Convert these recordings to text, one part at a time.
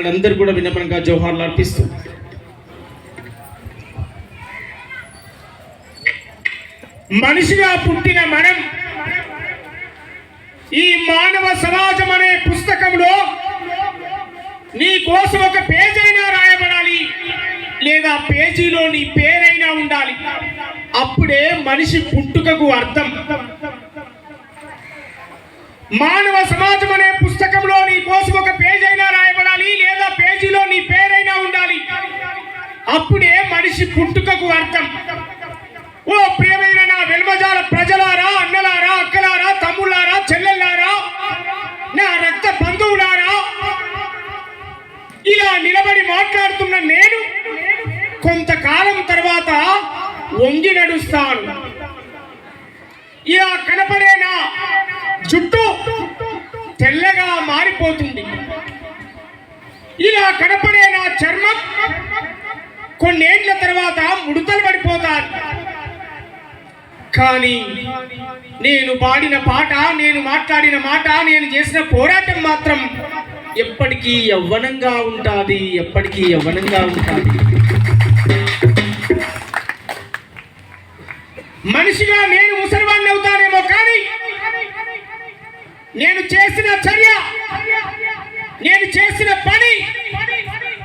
వాళ్ళందరూ కూడా విన్నపంగా జవహర్లు అర్పిస్తూ. మనిషిగా పుట్టిన మనం ఈ మానవ సమాజం అనే పుస్తకంలో నీ కోసం ఒక పేజైనా రాయబడాలి లేదా పేజీలో నీ పేరైనా ఉండాలి. అప్పుడే మనిషి పుట్టుకకు అర్థం. మానవ సమాజం అనే పుస్తకంలో నీ కోసం ఒక పేజీ అయినా రాయబడాలి లేదా పేజీలో నీ పేరైనా ఉండాలి అప్పుడే మనిషి పుట్టుకకు అర్థం ఓ ప్రియమైన నా వెల్మజాల ప్రజలారా అన్నలారా అక్కలారా తమ్ముళ్ళారా చెల్లెల్లారా నా రక్త బంధువులారా ఇలా నిలబడి ఉన్న నేను కొంతకాలం తర్వాత వంగి నడుస్తాను. ఇలా కనపడే నా జుట్టు తెల్లగా మారిపోతుంది. ఇలా కనపడే నా చర్మం కొన్నేళ్ళ తర్వాత ముడతలు పడిపోతాను కానీ నేను పాడిన పాట నేను మాట్లాడిన మాట నేను చేసిన పోరాటం మాత్రం ఎప్పటికీ యవ్వనంగా ఉంటుంది ఎప్పటికీ యవ్వనంగా ఉంటుంది. మనిషిగా నేను ముసలివాణ్ణి అవుతానేమో కానీ నేను చేసిన చర్య నేను చేసిన పని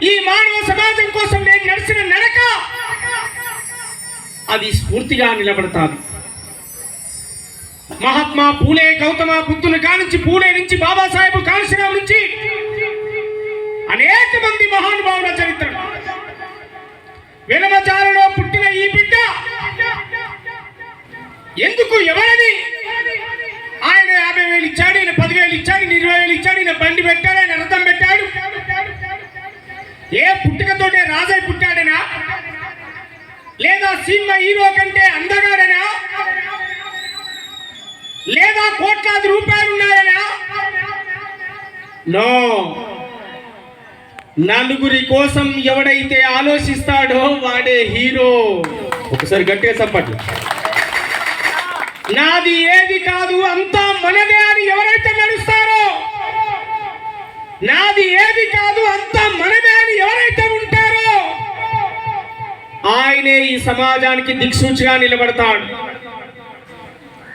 ఈ మానవ సమాజం కోసం నేను నడిచిన నడక అది స్ఫూర్తిగా నిలబడతాను మహాత్మా పూలే గౌతమ బుద్ధుని కానించి పూలే నుంచి బాబాసాహెబ్ కాళీశ్రామ్ నుంచి అనేక మంది మహానుభావుల చరిత్ర వెనమచారలో పుట్టిన ఈ బిడ్డ ఎందుకు ఎవరని? ఆయన యాభై వేలు ఇచ్చాడు ఈయన పదివేలు ఇచ్చాడు ఈయన ఇరవై వేలు ఇచ్చాడు ఈయన బండి పెట్టాడు ఆయన రథం పెట్టాడు. ఏ పుట్టుకతోటే రాజై పుట్టాడనా? లేదా సినిమా హీరో కంటే అందగాడనా? లేదా కోట్లాది రూపాయలు ఉన్నాయనా? నో. నలుగురి కోసం ఎవడైతే ఆలోచిస్తాడో వాడే హీరో. ఒకసారి గట్టిగా చెప్పండి. నాది ఏది కాదు అంతా మనదే అని ఎవరైతే నడుస్తారో నాది ఏది కాదు అంతా మనదే అని ఎవరైతే ఉంటారో ఆయనే ఈ సమాజానికి దిక్సూచిగా నిలబడతాడు.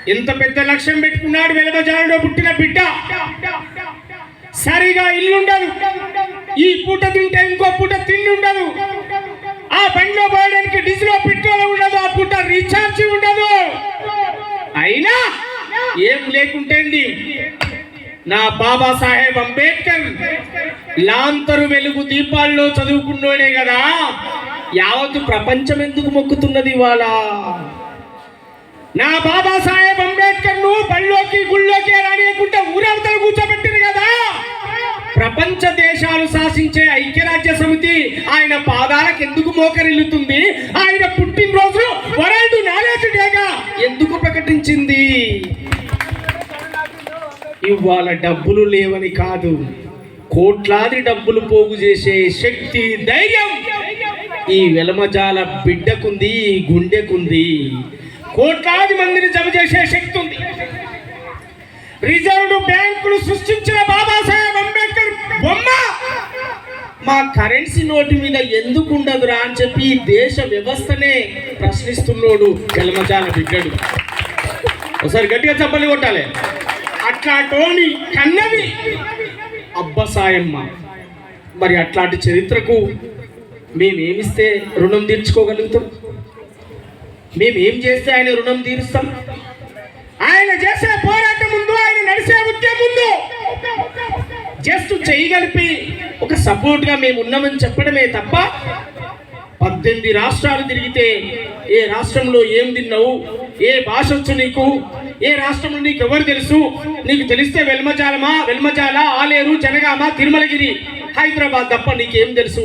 ఎంత పెద్ద లక్ష్యం పెట్టుకున్నాడు వెలబజారులో పుట్టిన బిడ్డ. సరిగా ఇల్లు ఉండదు ఈ పూట తింటే ఇంకో పూట తిండి ఉండదు. ఆ బండిలో పోయడానికి డీజిల్ పెట్రోల్ ఉండదు ఆ పూట రీఛార్జ్ ఉండదు. అయినా ఏం లేకుంటేంది నా బాబా సాహెబ్ అంబేద్కర్ లాంతరు వెలుగు దీపాల్లో చదువుకున్నోడే కదా యావత్తు ప్రపంచం ఎందుకు మొక్కుతున్నది ఇవాళ? నా బాబా సాహెబ్ అంబేద్కర్ను బళ్ళోకి గుళ్ళోకి రానియకుంటే ఊరవతలు కూర్చోబెట్టి దేశాలు శాసించే ఐక్యరాజ్య సమితి ఆయన పాదాలకు ఎందుకు మోకరిల్లుతుంది? ఆయన పుట్టినరోజు వరల్డ్ నాలెడ్జ్ డేగా ఎందుకు ప్రకటించింది? ఇవాళ డబ్బులు లేవని కాదు కోట్లాది డబ్బులు పోగు చేసే శక్తి ధైర్యం ఈ వెలమజాల బిడ్డకుంది ఈ గుండెకుంది. కోట్లాది మందిని జమ చేసే శక్తి ఉంది. రిజర్వ్ బ్యాంకులు సృష్టించిన బాబాసాహెబ్ అంబేద్కర్ బొమ్మ! మా కరెన్సీ నోటు మీద ఎందుకు ఉండదురా అని చెప్పి దేశ వ్యవస్థనే ప్రశ్నిస్తున్నాడు వెలమజాల బిడ్డడు ఒకసారి గట్టిగా చెప్పని కొట్టాలి. అట్లాంటోని కన్నది అబ్బసాయమ్మ మరి అట్లాంటి చరిత్రకు మేమేమిస్తే రుణం తీర్చుకోగలుగుతాం? మేమేం చేస్తే ఆయన రుణం తీరుస్తాం? ఆయన చేసే పోరాటం ముందు ఆయన నడిసే ఉద్యమం ముందు జస్ట్ చేయగలిపి ఒక సపోర్ట్గా మేము ఉన్నామని చెప్పడమే తప్ప పద్దెనిమిది రాష్ట్రాలు తిరిగితే ఏ రాష్ట్రంలో ఏం తిన్నావు? ఏ భాష వచ్చు నీకు? ఏ రాష్ట్రంలో నీకు ఎవరు తెలుసు? నీకు తెలిస్తే వెల్మజాలమా వెల్మజాల ఆలేరు జనగామ తిరుమలగిరి హైదరాబాద్ తప్ప నీకేం తెలుసు?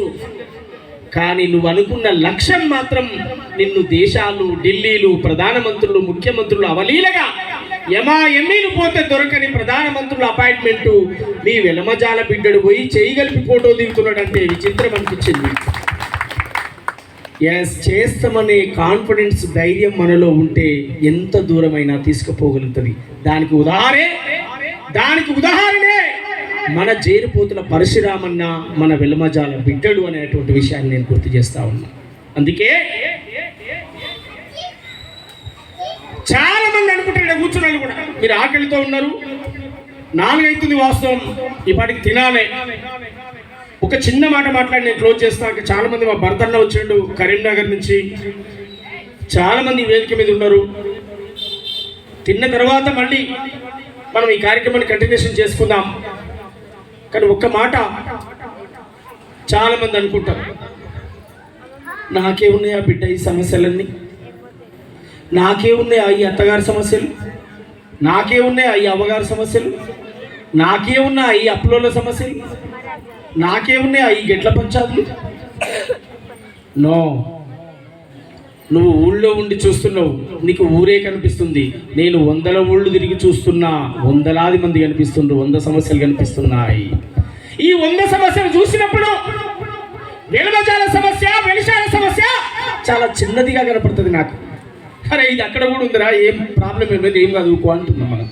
కానీ నువ్వు అనుకున్న లక్ష్యం మాత్రం నిన్ను దేశాలు ఢిల్లీలు ప్రధానమంత్రులు ముఖ్యమంత్రులు అవలీలగా యమా ఎమ్మీలు పోతే దొరకని ప్రధానమంత్రుల అపాయింట్మెంట్. మీ వెలమజాల బిడ్డడు పోయి చేయగలిపి ఫోటో దిగుతున్నాడంటే విచిత్రం అనిపించింది. ఎస్ చేస్తామనే కాన్ఫిడెన్స్ ధైర్యం మనలో ఉంటే ఎంత దూరమైనా తీసుకుపోగలుగుతుంది. దానికి ఉదాహరణే దానికి ఉదాహరణే మన చేరిపోతున్న పరశురామన్న మన వెలమజాల బిడ్డడు అనేటువంటి విషయాన్ని నేను గుర్తు చేస్తా ఉన్నా. అందుకే చాలా ఇక్కడ కూడా. మీరు ఆకలితో ఉన్నారు. నాలుగైతుంది వాస్తవం. ఇప్పటికి తినాలే. ఒక చిన్న మాట మాట్లాడి నేను క్లోజ్ చేస్తాను చాలా మంది మా భర్తన్న వచ్చిండు కరీంనగర్ నుంచి చాలా మంది వేదిక మీద ఉన్నారు. తిన్న తర్వాత మళ్ళీ మనం ఈ కార్యక్రమాన్ని కంటిన్యూషన్ చేసుకుందాం. కానీ ఒక్క మాట చాలా మంది అనుకుంటారు. నాకే ఉన్నాయా బిడ్డ ఈ సమస్యలన్నీ? నాకే ఉన్నాయి ఈ అత్తగారి సమస్యలు. నాకే ఉన్నాయి ఈ అవ్వగారి సమస్యలు. నాకే ఉన్నాయి ఈ అప్పులోళ్ళ సమస్యలు. నాకే ఉన్నాయి ఈ గెట్ల పంచాదులు నో. నువ్వు ఊళ్ళో ఉండి చూస్తున్నావు. నీకు ఊరే కనిపిస్తుంది. నేను వందల ఊళ్ళు తిరిగి చూస్తున్నా. వందలాది మంది కనిపిస్తుండ్రు. వంద సమస్యలు కనిపిస్తున్నాయి. ఈ వంద సమస్యలు చూసినప్పుడు వెలుమజాల సమస్య వెలిశాల సమస్య చాలా చిన్నదిగా కనపడుతుంది నాకు. అరే ఇది అక్కడ కూడా ఉందిరా ఏం ప్రాబ్లం ఏమైంది ఏం చదువుకో అంటున్నాం మనం.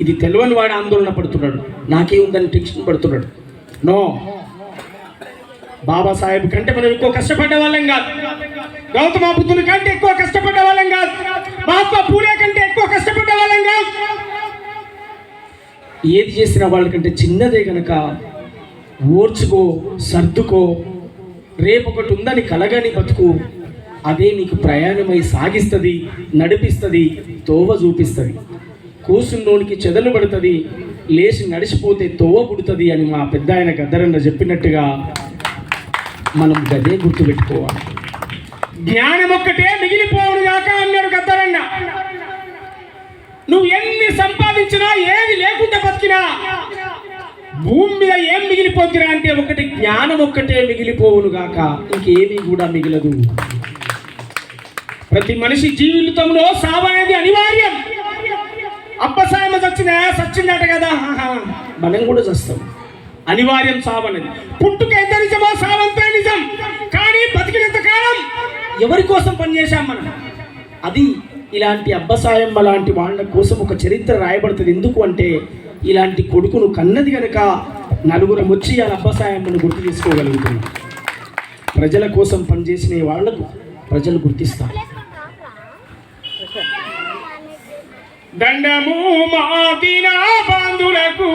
ఇది తెలియని వాడు ఆందోళన పడుతున్నాడు. నాకేముందని టెన్షన్ పడుతున్నాడు. నో. బాబాసాహెబ్ కంటే మనం ఎక్కువ కష్టపడ్డ వాళ్ళం కాదు. గౌతమ బుద్ధుని కంటే ఎక్కువ కష్టపడ్డ వాళ్ళం కాదు. మహాత్మా పూలే కంటే ఎక్కువ కష్టపడ్డ వాళ్ళం కాదు. ఏది చేసిన వాళ్ళకంటే చిన్నదే గనక ఓర్చుకో సర్దుకో రేపు ఒకటి ఉందని కలగని బతుకు అదే నీకు ప్రయాణమై సాగిస్తుంది నడిపిస్తుంది తోవ చూపిస్తుంది. కూసున్నోనికి చెదలు పడుతుంది లేచి నడిచిపోతే తోవ పుడుతుంది అని మా పెద్ద ఆయన గద్దరన్న చెప్పినట్టుగా మనం గదే గుర్తుపెట్టుకోవాలి. జ్ఞానం ఒక్కటే మిగిలిపోవును కాక అన్నాడు గద్దరన్న. నువ్వు ఎన్ని సంపాదించినా ఏది లేకుండా బతికినా భూమి మీద ఏం మిగిలిపోతురా అంటే ఒకటి జ్ఞానం ఒక్కటే మిగిలిపోవును గాక ఇంకేమీ కూడా మిగలదు. ప్రతి మనిషి జీవితంలో సావనేది అనివార్యం. అప్పసాయమ చచ్చిన సచ్చిందట కదా. మనం కూడా చస్తాం. అనివార్యం సావనేది పుట్టుక ఎంత నిజమో సావంతే నిజం. కానీ బతికినంత కాలం ఎవరి కోసం పనిచేశాం మనం? అది ఇలాంటి అబ్బసాయం లాంటి వాళ్ళ కోసం ఒక చరిత్ర రాయబడుతుంది. ఎందుకు అంటే ఇలాంటి కొడుకును కన్నది కనుక నలుగురం వచ్చి ఆ అబ్బసాయమ్మను గుర్తు తీసుకోగలుగుతున్నాం ప్రజల కోసం పనిచేసిన వాళ్ళకు వాళ్ళకు ప్రజలు గుర్తిస్తారు. దండము మాదిన బంధులకు